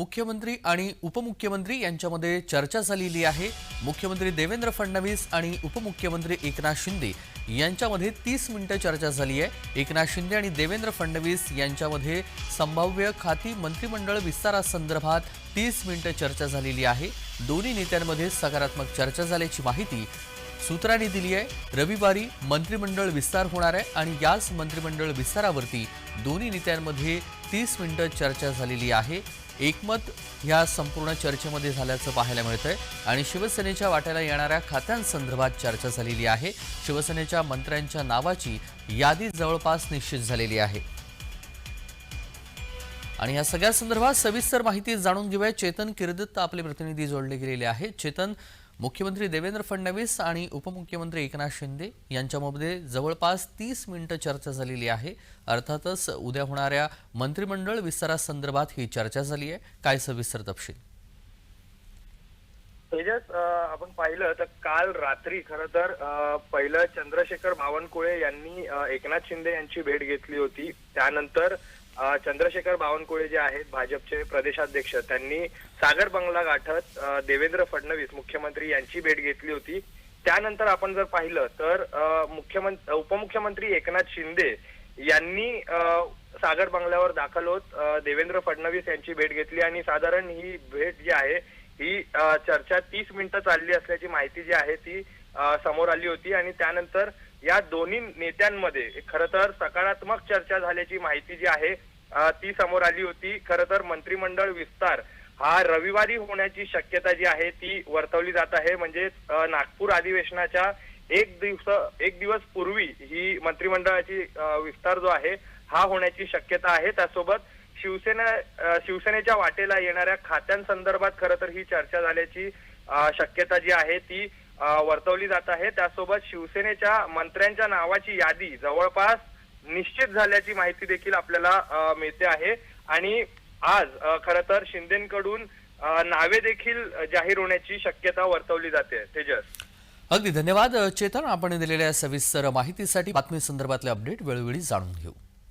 मुख्यमंत्री आणि उपमुख्यमंत्री यांच्यामध्ये चर्चा झालेली आहे. मुख्यमंत्री देवेंद्र फडणवीस आणि उपमुख्यमंत्री एकनाथ शिंदे यांच्यामध्ये तीस मिनिटं चर्चा झाली आहे. एकनाथ शिंदे आणि देवेंद्र फडणवीस यांच्यामध्ये संभाव्य खाती मंत्रिमंडळ विस्तारासंदर्भात तीस मिनिटं चर्चा झालेली आहे. दोन्ही नेत्यांमध्ये सकारात्मक चर्चा झाल्याची माहिती सूत्रांनी दिली आहे. रविवारी मंत्रिमंडळ विस्तार होणार आहे आणि याच मंत्रिमंडळ विस्तारावरती दोन्ही नेत्यांमध्ये तीस मिनिटं चर्चा झालेली आहे. एकमत ह्या संपूर्ण चर्चेमध्ये झाल्याचं पाहायला मिळतंय. आणि शिवसेनेच्या वाट्याला येणाऱ्या खात्यांसंदर्भात चर्चा झालेली आहे. शिवसेनेच्या मंत्र्यांच्या नावाची यादी जवळपास निश्चित झालेली आहे. आणि या सगळ्या संदर्भात सविस्तर माहिती जाणून घेऊया. चेतन किर्दत्त आपले प्रतिनिधी जोडले गेलेले आहेत. चेतन मुख्यमंत्री देवेंद्र फडणवीस आणि उपमुख्यमंत्री एकनाथ शिंदे यांच्यामध्ये जवळपास तीस मिनिटं चर्चा झालेली आहे. अर्थातच उद्या होणाऱ्या मंत्रिमंडळ विस्तारासंदर्भात ही चर्चा झाली आहे. काय सविस्तर तपशील? तेजस आपण पाहिलं तर काल रात्री खर तर पहिलं चंद्रशेखर बावनकुळे यांनी एकनाथ शिंदे यांची भेट घेतली होती. त्यानंतर चंद्रशेखर बावनकुळे जे आहेत भाजपचे प्रदेशाध्यक्ष त्यांनी सागर बंगला गाठत देवेंद्र फडणवीस मुख्यमंत्री यांची भेट घेतली होती. त्यानंतर आपण जर पाहिलं तर मुख्यमंत्री उपमुख्यमंत्री एकनाथ शिंदे यांनी सागर बंगल्यावर दाखल होत देवेंद्र फडणवीस यांची भेट घेतली. आणि साधारण ही भेट जी आहे ही चर्चा तीस मिनिटं चालली असल्याची माहिती जी आहे ती समोर आली होती. आणि त्यानंतर या दोन्ही नेत्यांमध्ये खर तर सकारात्मक चर्चा झाल्याची माहिती जी आहे ती समोर आली होती. खर तर मंत्रिमंडळ विस्तार हा रविवारी होण्याची शक्यता जी आहे ती वर्तवली जात आहे. म्हणजे नागपूर अधिवेशनाच्या एक दिवस एक दिवस पूर्वी ही मंत्रिमंडळाची विस्तार जो आहे हा होण्याची शक्यता आहे. त्यासोबत शिवसेना शिवसेनेच्या वाटेला येणाऱ्या खात्यांसंदर्भात खरं तर ही चर्चा झाल्याची शक्यता जी आहे ती वर्तवली जात आहे. त्यासोबत शिवसेनेच्या मंत्र्यांच्या नावाची यादी जवळपास निश्चित झाल्याची माहिती देखील आपल्याला मिळते आहे. आणि आज खर तर शिंदेकडून नावे देखील जाहीर होण्याची शक्यता वर्तवली जाते. तेजस. अगदी धन्यवाद चेतन. आपण दिलेल्या सविस्तर माहितीसाठी बातमी संदर्भातले अपडेट वेळोवेळी जाणून घेऊ.